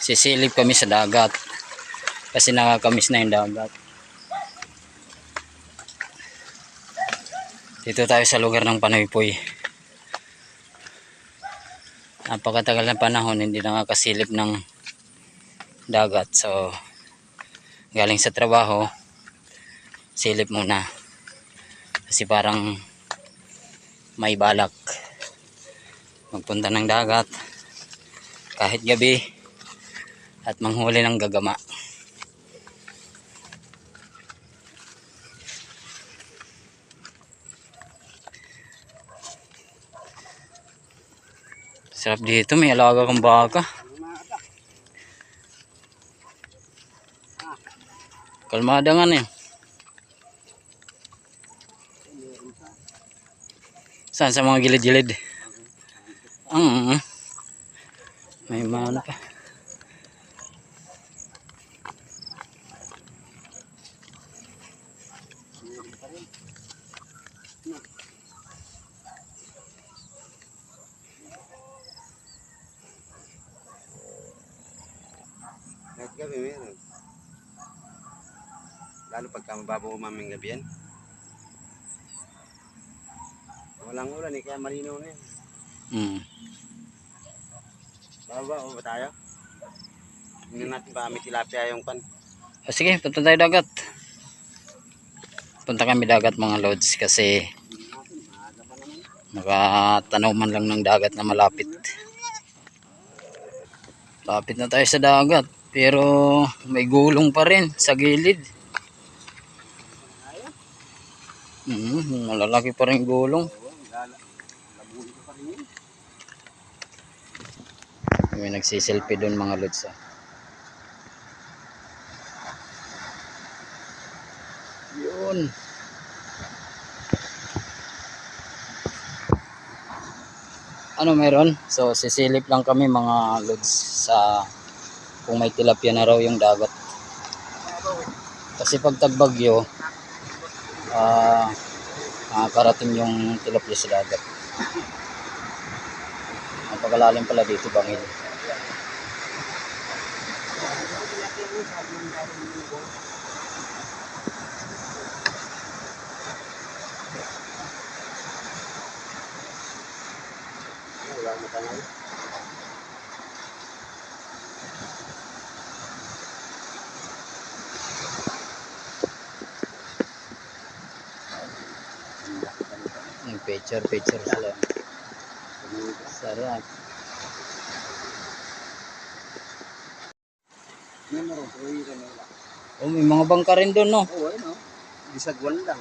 sisilip kami sa dagat. Kasi nakakamiss na yung dagat. Dito tayo sa lugar ng Panoypoy napakatagal na panahon hindi nakakasilip ng dagat. So galing sa trabaho silip muna. Kasi parang may balak. Magpunta ng dagat. Kahit gabi at manghuli ng gagama. Sarap dito may alaga kang baka. Kalmada nga na eh Saan? Sa mga gilid-gilid? Ang may mana pa. Gabi meron. Lalo pagka mababaw umaming gabi yan. Walang ulan eh, kaya malinaw na yan. Hmm. Baba, o ba tayo? Tingnan natin ba may tilapia yung kan. Ah, sige, punta tayo dagat. Punta kami dagat mga lods kasi makatanaw man lang ng dagat na malapit. Lapit na tayo sa dagat pero may gulong pa rin sa gilid. Hmm, malalaki pa rin gulong. May nagsiselfie doon mga lods. ah. Yun. Ano meron? So sisilip lang kami mga lods sa kung may tilapia na raw yung dagat. Kasi pag tagbagyo, ah nakakarating yung tilapia sa dagat. Napakalalim pala dito bangil. Wala matangal. Yung picture picture sila. Sarap. Oh, may mga bangka rin doon no. Oo, ayun o. Bisagwan lang.